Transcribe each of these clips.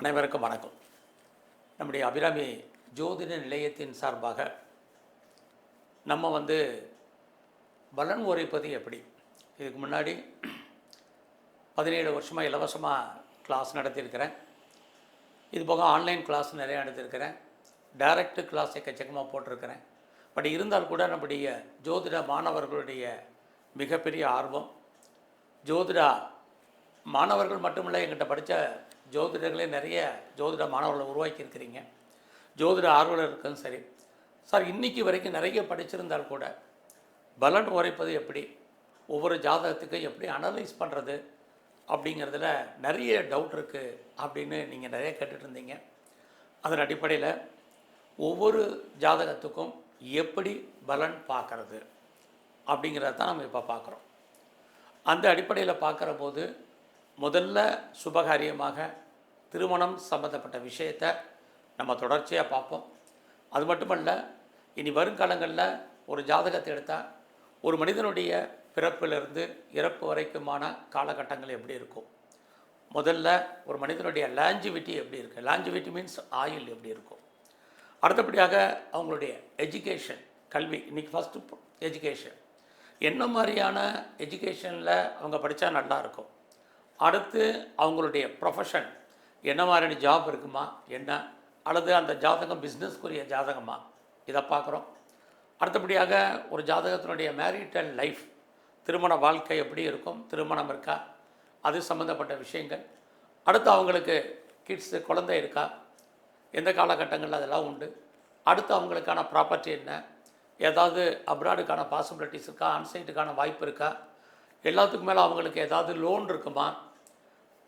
அனைவருக்கும் வணக்கம். நம்முடைய அபிராமி ஜோதிட நிலையத்தின் சார்பாக நம்ம வந்து பலன் உரைப்பது எப்படி? இதுக்கு முன்னாடி பதினேழு வருஷமாக இலவசமாக கிளாஸ் நடத்தியிருக்கிறேன். இது போக ஆன்லைன் கிளாஸ் நிறையா நடத்தியிருக்கிறேன் டைரக்ட் கிளாஸ் எக்கச்சக்கமாக போட்டிருக்கிறேன். பட் இருந்தால் கூட நம்முடைய ஜோதிட மாணவர்களுடைய மிகப்பெரிய ஆர்வம் ஜோதிட மாணவர்கள் மட்டுமில்லை எங்கிட்ட படித்த ஜோதிடர்களே நிறைய ஜோதிட மாணவர்களை உருவாக்கி இருக்கிறீங்க ஜோதிட ஆர்வலர்களுக்கும் சரி. சார் இன்றைக்கி வரைக்கும் நிறைய படிச்சிருந்தால் கூட பலன் உரைப்பது எப்படி? ஒவ்வொரு ஜாதகத்துக்கும் எப்படி அனலைஸ் பண்ணுறது அப்படிங்கிறதுல நிறைய டவுட் இருக்குது அப்படின்னு நீங்கள் நிறைய கேட்டுட்ருந்தீங்க. அதன் அடிப்படையில் ஒவ்வொரு ஜாதகத்துக்கும் எப்படி பலன் பார்க்கறது? அப்படிங்கிறத தான் நம்ம இப்போ பார்க்குறோம். அந்த அடிப்படையில் பார்க்குற போது முதல்ல சுபகாரியமாக திருமணம் சம்மந்தப்பட்ட விஷயத்தை நம்ம தொடர்ச்சியாக பார்ப்போம். அது மட்டுமல்ல இனி வருங்காலங்களில் ஒரு ஜாதகத்தை எடுத்தால் ஒரு மனிதனுடைய பிறப்பிலிருந்து இறப்பு வரைக்குமான காலகட்டங்கள் எப்படி இருக்கும்? முதல்ல ஒரு மனிதனுடைய லாஞ்சிவிட்டி எப்படி இருக்குது லாஞ்சிவிட்டி மீன்ஸ் ஆயில் எப்படி இருக்கும்? அடுத்தபடியாக அவங்களுடைய எஜுகேஷன் கல்வி. இன்றைக்கி ஃபஸ்ட்டு எஜுகேஷன் என்ன மாதிரியான எஜுகேஷனில் அவங்க படித்தா நல்லாயிருக்கும் அடுத்து அவங்களுடைய ப்ரொஃபஷன் என்ன மாதிரியான ஜாப் இருக்குமா என்ன? அல்லது அந்த ஜாதகம் பிஸ்னஸ்க்குரிய ஜாதகமா? இதை பார்க்குறோம். அடுத்தபடியாக ஒரு ஜாதகத்தினுடைய மேரிட்டல் லைஃப் திருமண வாழ்க்கை எப்படி இருக்கும்? திருமணம் இருக்கா? அது சம்மந்தப்பட்ட விஷயங்கள். அடுத்து அவங்களுக்கு கிட்ஸு குழந்தை இருக்கா? எந்த காலகட்டங்களில் அதெல்லாம் உண்டு. அடுத்து அவங்களுக்கான ப்ராப்பர்ட்டி என்ன? ஏதாவது அப்ராடுக்கான பாசிபிலிட்டிஸ் இருக்கா? அன்சைட்டுக்கான வாய்ப்பு இருக்கா? எல்லாத்துக்கும் மேலே அவங்களுக்கு ஏதாவது லோன் இருக்குமா?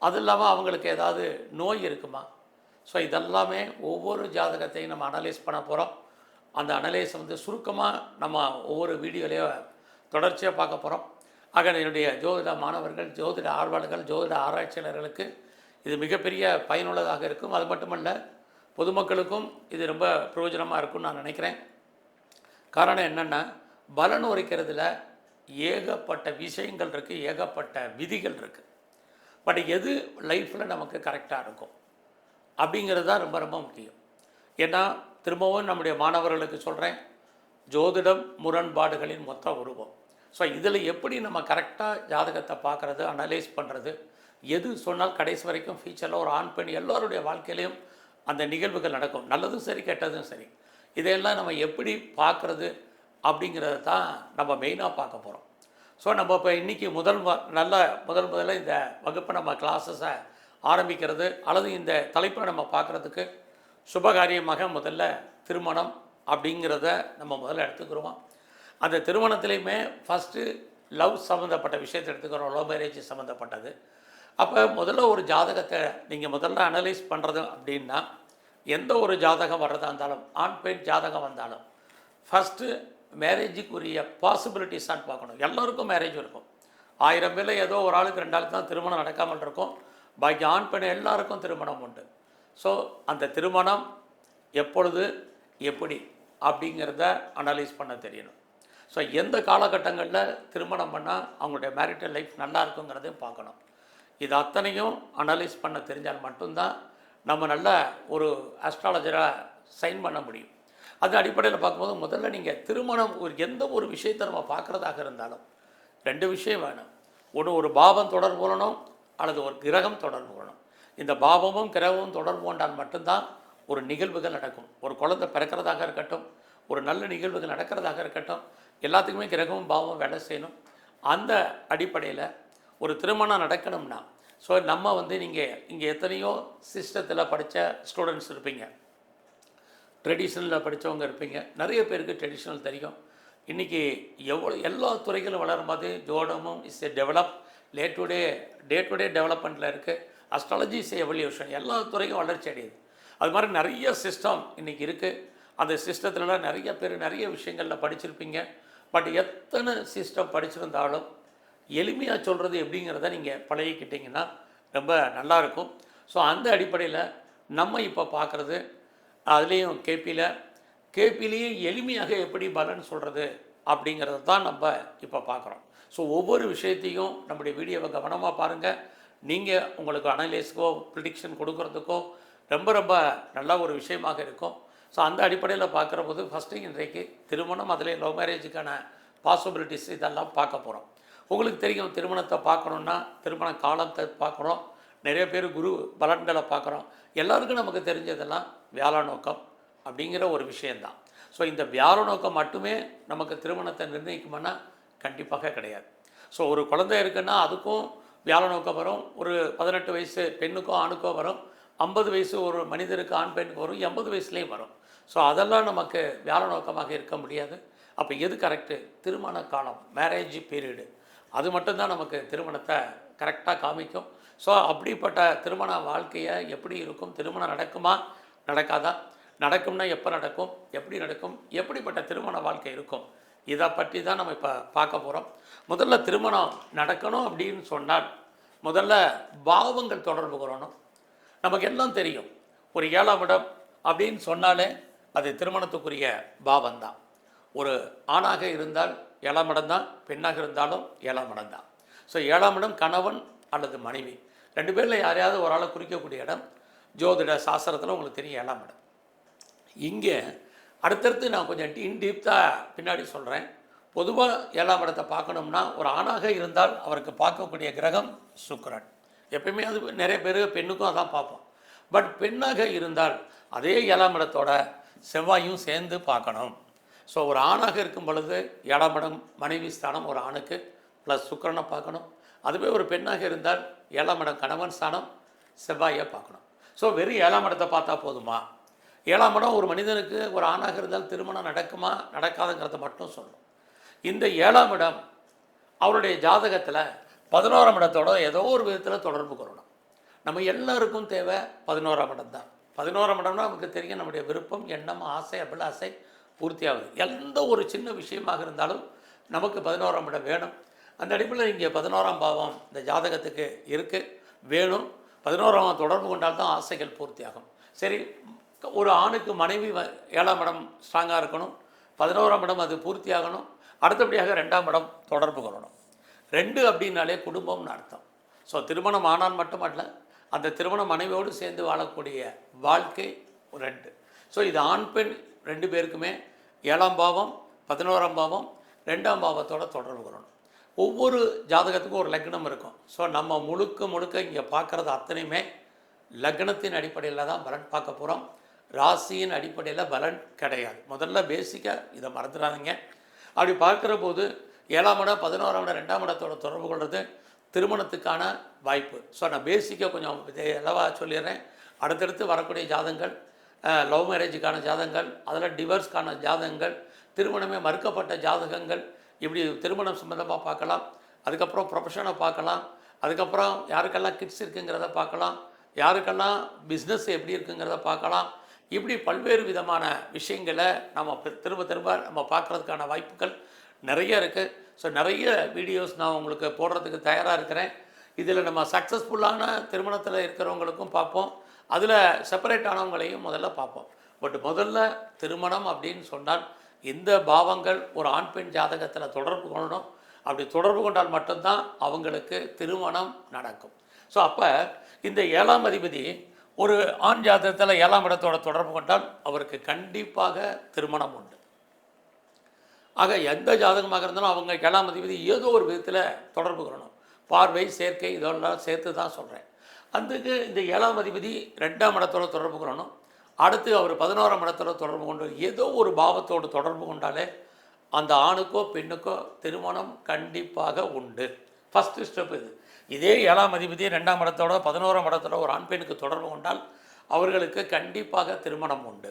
அது இல்லாமல் அவங்களுக்கு ஏதாவது நோய் இருக்குமா? ஸோ இதெல்லாமே ஒவ்வொரு ஜாதகத்தையும் நம்ம அனலைஸ் பண்ண போகிறோம் அந்த அனலைஸ் வந்து சுருக்கமாக நம்ம ஒவ்வொரு வீடியோலையும் தொடர்ச்சியாக பார்க்க போகிறோம் ஆக என்னுடைய ஜோதிட மாணவர்கள் ஜோதிட ஆர்வலர்கள் ஜோதிட ஆராய்ச்சியாளர்களுக்கு இது மிகப்பெரிய பயனுள்ளதாக இருக்கும். அது மட்டுமல்ல பொதுமக்களுக்கும் இது ரொம்ப பிரயோஜனமாக இருக்கும்னு நான் நினைக்கிறேன். காரணம் என்னென்னா பலன் உரைக்கிறதுல ஏகப்பட்ட விஷயங்கள் இருக்குது ஏகப்பட்ட விதிகள் இருக்குது பட் எது லைஃப்பில் நமக்கு கரெக்டாக இருக்கும்? அப்படிங்கிறது தான் ரொம்ப ரொம்ப முக்கியம். ஏன்னா திரும்பவும் நம்முடைய மாணவர்களுக்கு சொல்கிறேன் ஜோதிடம் முரண்பாடுகளின் மொத்த உருவம். ஸோ இதில் எப்படி நம்ம கரெக்டாக ஜாதகத்தை பார்க்குறது அனலைஸ் பண்ணுறது எது சொன்னால் கடைசி வரைக்கும் ஃபியூச்சரில் ஒரு ஆண் பெண் எல்லோருடைய வாழ்க்கையிலையும் அந்த நிகழ்வுகள் நடக்கும். நல்லதும் சரி கெட்டதும் சரி. இதையெல்லாம் நம்ம எப்படி பார்க்குறது அப்படிங்கிறத தான் நம்ம மெயினாக பார்க்க போகிறோம் ஸோ நம்ம இப்போ இன்றைக்கி முதல் நல்ல முதல் முதல்ல இந்த வகுப்பை நம்ம கிளாஸஸை ஆரம்பிக்கிறது அல்லது இந்த தலைப்பை நம்ம பார்க்குறதுக்கு சுபகாரியமாக முதல்ல திருமணம் அப்படிங்கிறத நம்ம முதல்ல எடுத்துக்கிறோம்? அந்த திருமணத்துலேயுமே ஃபஸ்ட்டு லவ் சம்மந்தப்பட்ட விஷயத்தை எடுத்துக்கிறோம் லவ் மேரேஜ் சம்மந்தப்பட்டது அப்போ முதல்ல ஒரு ஜாதகத்தை நீங்கள் முதல்ல அனலைஸ் பண்ணுறது அப்படின்னா எந்த ஒரு ஜாதகம் வர்றதா இருந்தாலும் ஆண் பெண் ஜாதகம் வந்தாலும் ஃபஸ்ட்டு மேரேஜுக்குரிய பாசிபிலிட்டிஸான்னு பார்க்கணும். எல்லோருக்கும் மேரேஜ் இருக்கும். ஆயிரம் பேரில் ஏதோ ஒரு ஆளுக்கு ரெண்டு ஆளுக்கு தான் திருமணம் நடக்காமல் இருக்கும். பாக்கி ஆண் பெண் எல்லாருக்கும் திருமணம் உண்டு. ஸோ அந்த திருமணம் எப்பொழுது எப்படி அப்படிங்கிறத அனலைஸ் பண்ண தெரியணும். ஸோ எந்த காலகட்டங்களில் திருமணம் பண்ணால் அவங்களுடைய மேரிட்டல் லைஃப் நல்லா இருக்குங்கிறதையும் பார்க்கணும். இது அத்தனையும் அனலைஸ் பண்ண தெரிஞ்சால் மட்டும்தான் நம்ம நல்ல ஒரு அஸ்ட்ராலஜராக சைன் பண்ண முடியும். அது அடிப்படையில் பார்க்கும்போது முதல்ல நீங்கள் திருமணம் ஒரு எந்த ஒரு விஷயத்தை நம்ம பார்க்குறதாக இருந்தாலும் ரெண்டு விஷயம் வேணும். ஒன்று ஒரு பாவம் தொடர்பு கொள்ளணும் அல்லது ஒரு கிரகம் தொடர்பு கொள்ளணும். இந்த பாவமும் கிரகமும் தொடர்பு கொண்டால் மட்டும்தான் ஒரு நிகழ்வுகள் நடக்கும். ஒரு குழந்தை பிறக்கிறதாக இருக்கட்டும் ஒரு நல்ல நிகழ்வுகள் நடக்கிறதாக இருக்கட்டும் எல்லாத்துக்குமே கிரகமும் பாவமும் வேலை செய்யணும். அந்த அடிப்படையில் ஒரு திருமணம் நடக்கணும்னா ஸோ நம்ம வந்து நீங்கள் இங்கே எத்தனையோ சிஸ்டத்தில் படித்த ஸ்டூடெண்ட்ஸ் இருப்பீங்க. ட்ரெடிஷ்னலில் படித்தவங்க இருப்பீங்க. நிறைய பேருக்கு ட்ரெடிஷ்னல் தெரியும். இன்றைக்கி எவ்வளோ எல்லா துறைகளும் வளரும் போது ஜோடமும் is a develop day to day day to day டெவலப்மெண்ட்டில் இருக்குது அஸ்ட்ராலஜி இஸ் எவல்யூஷன் எல்லா துறையும் வளர்ச்சி அடையுது. அது மாதிரி நிறைய சிஸ்டம் இன்றைக்கி இருக்குது அந்த சிஸ்டத்துலலாம் நிறைய பேர் நிறைய விஷயங்களில் படிச்சிருப்பீங்க. பட் எத்தனை சிஸ்டம் படிச்சிருந்தாலும் எளிமையாக சொல்கிறது எப்படிங்கிறத நீங்கள் பழகிக்கிட்டிங்கன்னா ரொம்ப நல்லாயிருக்கும் ஸோ அந்த அடிப்படையில் நம்ம இப்போ பார்க்குறது அதுலேயும் கேபியில் கேபிலேயே எளிமையாக எப்படி பலன் சொல்கிறது அப்படிங்கிறத தான் நம்ம இப்போ பார்க்குறோம் ஸோ ஒவ்வொரு விஷயத்தையும் நம்முடைய வீடியோவை கவனமாக பாருங்கள் நீங்கள் உங்களுக்கு அனலைஸ்க்கோ ப்ரிடிக்ஷன் கொடுக்கறதுக்கோ ரொம்ப ரொம்ப நல்ல ஒரு விஷயமாக இருக்கும். ஸோ அந்த அடிப்படையில் பார்க்குற போது ஃபஸ்ட்டு இன்றைக்கு திருமணம் அதில் லவ் மேரேஜுக்கான பாசிபிலிட்டிஸ் இதெல்லாம் பார்க்க போகிறோம் உங்களுக்கு தெரியும் திருமணத்தை பார்க்கணுன்னா திருமண காலத்தை பார்க்குறோம். நிறைய பேர் குரு பலன்களை பார்க்குறோம். எல்லாருக்கும் நமக்கு தெரிஞ்சதெல்லாம் வியாழ நோக்கம் அப்படிங்கிற ஒரு விஷயந்தான் ஸோ இந்த வியாழ நோக்கம் மட்டுமே நமக்கு திருமணத்தை நிர்ணயிக்குமானா கண்டிப்பாக கிடையாது. ஸோ ஒரு குழந்தை இருக்குன்னா அதுக்கும் வியாழ நோக்கம் வரும். ஒரு பதினெட்டு வயசு பெண்ணுக்கும் ஆணுக்கோ வரும். ஐம்பது வயசு ஒரு மனிதருக்கு ஆண் பெண்ணுக்கு வரும். எண்பது வயசுலேயும் வரும். ஸோ அதெல்லாம் நமக்கு வியாழ நோக்கமாக இருக்க முடியாது. அப்போ எது கரெக்டு திருமண காலம் மேரேஜ் பீரியடு அது மட்டும்தான் நமக்கு திருமணத்தை கரெக்டாக காமிக்கும். ஸோ அப்படிப்பட்ட திருமண வாழ்க்கையை எப்படி இருக்கும்? திருமணம் நடக்குமா? நடக்காதா? நடக்கும்னா எப்போ நடக்கும்? எப்படி நடக்கும்? எப்படிப்பட்ட திருமண வாழ்க்கை இருக்கும்? இதை பற்றி தான் நம்ம இப்போ பார்க்க போகிறோம் முதல்ல திருமணம் நடக்கணும் அப்படின்னு சொன்னால் முதல்ல பாவங்கள் தொடர்பு கொள்ளணும். நமக்கு எல்லாம் தெரியும். ஒரு ஏழாம் இடம் அப்படின்னு சொன்னாலே அது திருமணத்துக்குரிய பாவம் தான். ஒரு ஆணாக இருந்தால் ஏழாம் இடம் தான் பெண்ணாக இருந்தாலும் ஏழாம் இடம் தான். ஸோ ஏழாம் இடம் கணவன் அல்லது மனைவி. ரெண்டு பேரில் யாரையாவது ஒரு ஆளை குறிக்கக்கூடிய இடம் ஜோதிட சாஸ்திரத்தில் உங்களுக்கு தெரியும் ஏழாம் இடம். இங்கே அடுத்தடுத்து நான் கொஞ்சம் டீன் டீப்தாக பின்னாடி சொல்கிறேன் பொதுவாக ஏழாம் இடத்தை பார்க்கணும்னா ஒரு ஆணாக இருந்தால் அவருக்கு பார்க்கக்கூடிய கிரகம் சுக்கரன். எப்பயுமே அது நிறைய பேர் பெண்ணுக்கும் அதான் பார்ப்போம். பட் பெண்ணாக இருந்தால் அதே ஏழாம் இடத்தோட செவ்வாயும் சேர்ந்து பார்க்கணும். ஸோ ஒரு ஆணாக இருக்கும் பொழுது ஏழாம் இடம் மனைவி ஸ்தானம் ஒரு ஆணுக்கு ப்ளஸ் சுக்கரனை பார்க்கணும். அதுவே ஒரு பெண்ணாக இருந்தால் ஏழாம் இடம் கணவன் ஸ்தானம் செவ்வாயை பார்க்கணும். ஸோ வெறும் ஏழாம் இடத்தை பார்த்தா போதுமா? ஏழாம் இடம் ஒரு மனிதனுக்கு ஒரு ஆணாக இருந்தால் திருமணம் நடக்குமா? நடக்காதுங்கிறத மட்டும் சொல்லணும். இந்த ஏழாம் இடம் அவருடைய ஜாதகத்தில் பதினோராம் இடத்தோட ஏதோ ஒரு விதத்தில் தொடர்பு கொள்ளணும். நம்ம எல்லாருக்கும் தேவை பதினோராம் இடம் தான். பதினோராம் இடம்னா நமக்கு தெரியும் நம்முடைய விருப்பம் எண்ணம் ஆசை அபிலாசை பூர்த்தியாகுது. எந்த ஒரு சின்ன விஷயமாக இருந்தாலும் நமக்கு பதினோராம் இடம் வேணும். அந்த அடிப்படையில் இங்கே பதினோராம் பாவம் இந்த ஜாதகத்துக்கு இருக்குது வேணும். பதினோராம் தொடர்பு கொண்டால் தான் ஆசைகள் பூர்த்தியாகும். சரி ஒரு ஆணுக்கு மனைவி வ- ஏழாம் இடம் ஸ்ட்ராங்காக இருக்கணும். பதினோராம் இடம் அது பூர்த்தியாகணும். அடுத்தபடியாக ரெண்டாம் இடம் தொடர்பு கொள்ளணும். ரெண்டு அப்படின்னாலே குடும்பம்னு அர்த்தம். ஸோ திருமணம் ஆனால் மட்டுமல்ல அந்த திருமண மனைவியோடு சேர்ந்து வாழக்கூடிய வாழ்க்கை ஒரு ரெண்டு. ஸோ இது ஆண் பெண் ரெண்டு பேருக்குமே ஏழாம் பாவம் பதினோராம் பாவம் ரெண்டாம் பாவத்தோட தொடர்பு கொள்ளணும். ஒவ்வொரு ஜாதகத்துக்கும் ஒரு லக்னம் இருக்கும். ஸோ நம்ம முழுக்க முழுக்க இங்கே பார்க்குறது அத்தனையுமே லக்னத்தின் அடிப்படையில் தான் பலன் பார்க்க போகிறோம் ராசியின் அடிப்படையில் பலன் கிடையாது. முதல்ல பேசிக்காக இதை மறந்துடாதீங்க. அப்படி பார்க்குற போது ஏழாம் இடம் பதினோராம் இடம் ரெண்டாம் இடத்தோட தொடர்பு கொள்வது திருமணத்துக்கான வாய்ப்பு. ஸோ நான் பேசிக்காக கொஞ்சம் அளவாக சொல்லிடுறேன். அடுத்தடுத்து வரக்கூடிய ஜாதகங்கள் லவ் மேரேஜுக்கான ஜாதகங்கள் அதில் டிவர்ஸ்க்கான ஜாதகங்கள் திருமணமே மறுக்கப்பட்ட ஜாதகங்கள் இப்படி திருமணம் சம்மந்தமாக பார்க்கலாம் அதுக்கப்புறம் ப்ரொஃபஷனை பார்க்கலாம் அதுக்கப்புறம் யாருக்கெல்லாம் கிட்ஸ் இருக்குங்கிறத பார்க்கலாம் யாருக்கெல்லாம் பிஸ்னஸ் எப்படி இருக்குங்கிறத பார்க்கலாம். இப்படி பல்வேறு விதமான விஷயங்களை நம்ம திரும்ப திரும்ப நம்ம பார்க்குறதுக்கான வாய்ப்புகள் நிறைய இருக்குது ஸோ நிறைய வீடியோஸ் நான் உங்களுக்கு போடுறதுக்கு தயாராக இருக்கிறேன். இதில் நம்ம சக்ஸஸ்ஃபுல்லான திருமணத்தில் இருக்கிறவங்களுக்கும் பார்ப்போம். அதில் செப்பரேட் ஆனவங்களையும் முதல்ல பார்ப்போம். பட் முதல்ல திருமணம் அப்படின்னு சொன்னால் இந்த பாவங்கள் ஒரு ஆண் பெண் ஜாதகத்தில் தொடர்பு கொள்ளணும். அப்படி தொடர்பு கொண்டால் மட்டும்தான் அவங்களுக்கு திருமணம் நடக்கும். ஸோ அப்போ இந்த ஏழாம் அதிபதி ஒரு ஆண் ஜாதகத்தில் ஏழாம் இடத்தோட தொடர்பு கொண்டால் அவருக்கு கண்டிப்பாக திருமணம் உண்டு. ஆக எந்த ஜாதகமாக இருந்தாலும் அவங்க ஏழாம் அதிபதி ஏதோ ஒரு விதத்தில் தொடர்பு கொள்ளணும். பார்வை சேர்க்கை இதெல்லாம் சேர்த்து தான் சொல்கிறேன் அதுக்கு இந்த ஏழாம் அதிபதி ரெண்டாம் இடத்தோட தொடர்பு கொள்ளணும். அடுத்து அவர் பதினோராம் இடத்துல தொடர்பு கொண்டு ஏதோ ஒரு பாவத்தோடு தொடர்பு கொண்டாலே அந்த ஆணுக்கோ பெண்ணுக்கோ திருமணம் கண்டிப்பாக உண்டு. ஃபஸ்ட்டு ஸ்டெப் இது. இதே ஏழாம் அதிபதி ரெண்டாம் இடத்தோட பதினோராம் இடத்தோட ஒரு ஆண் பெண்ணுக்கு தொடர்பு கொண்டால் அவர்களுக்கு கண்டிப்பாக திருமணம் உண்டு.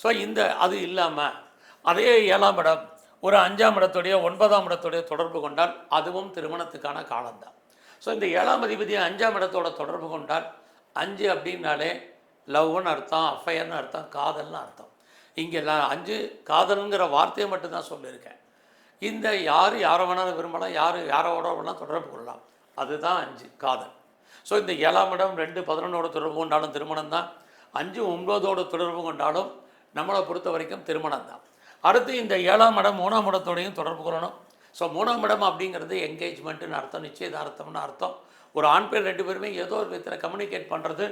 ஸோ இந்த அது இல்லாமல் அதே ஏழாம் இடம் ஒரு அஞ்சாம் இடத்துடைய ஒன்பதாம் இடத்துடைய தொடர்பு கொண்டால் அதுவும் திருமணத்துக்கான காலம்தான். ஸோ இந்த ஏழாம் அதிபதி அஞ்சாம் இடத்தோட தொடர்பு கொண்டால் அஞ்சு அப்படின்னாலே லவ்னு அர்த்தம் அஃபயர்னு அர்த்தம் காதல்னு அர்த்தம். இங்கே நான் அஞ்சு காதல்ங்கிற வார்த்தையை மட்டும்தான் சொல்லியிருக்கேன். இந்த யார் யாரை வேணாலும் விரும்பலாம் யார் யாரோட வேணாலும் தொடர்பு கொள்ளலாம். அதுதான் அஞ்சு காதல். ஸோ இந்த ஏழாம் இடம் ரெண்டு பதினொன்னோட தொடர்பு கொண்டாலும் திருமணம் தான். அஞ்சு ஒன்பதோட தொடர்பு கொண்டாலும் நம்மளை பொறுத்த வரைக்கும் திருமணம் தான். அடுத்து இந்த ஏழாம் இடம் மூணாம் இடத்தோடையும் தொடர்பு கொள்ளணும். ஸோ மூணாம் இடம் அப்படிங்கிறது என்கேஜ்மெண்ட்டுன்னு அர்த்தம் நிச்சயதார்த்தம்னு அர்த்தம். ஒரு ஆண் பெண் ரெண்டு பேருமே ஏதோ ஒரு விதத்தில் கம்யூனிகேட் பண்ணுறது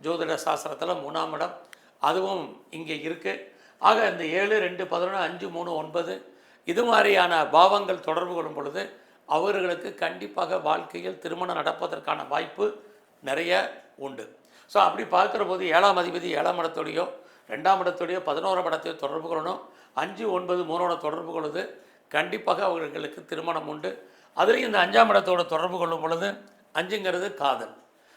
ஜோதிட சாஸ்திரத்தில் மூணாம் இடம். அதுவும் இங்கே இருக்குது ஆக இந்த ஏழு ரெண்டு பதினொன்று அஞ்சு மூணு ஒன்பது இது மாதிரியான பாவங்கள் தொடர்பு கொள்ளும் பொழுது அவர்களுக்கு கண்டிப்பாக வாழ்க்கையில் திருமணம் நடப்பதற்கான வாய்ப்பு நிறைய உண்டு. ஸோ அப்படி பார்க்குற போது ஏழாம் அதிபதி ஏழாம் இடத்தோடையோ ரெண்டாம் இடத்தோடையோ பதினோராம் இடத்தையோ தொடர்பு கொள்ளணும். அஞ்சு ஒன்பது மூணோட தொடர்பு கொள்வது கண்டிப்பாக அவர்களுக்கு திருமணம் உண்டு. அதுலேயும் இந்த அஞ்சாம் இடத்தோட தொடர்பு கொள்ளும் பொழுது அஞ்சுங்கிறது காதல்.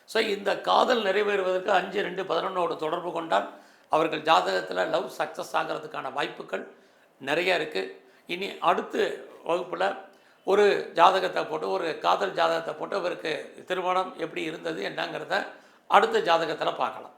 ஸோ இந்த காதல் நிறைவேறுவதற்கு அஞ்சு ரெண்டு பதினொன்னோட தொடர்பு கொண்டால் அவர்கள் ஜாதகத்தில் லவ் சக்ஸஸ் ஆகிறதுக்கான வாய்ப்புகள் நிறைய இருக்குது இனி அடுத்த வகுப்பில் ஒரு ஜாதகத்தை போட்டு ஒரு காதல் ஜாதகத்தை போட்டு அவருக்கு திருமணம் எப்படி இருந்தது என்னங்கிறத அடுத்த ஜாதகத்தில் பார்க்கலாம்.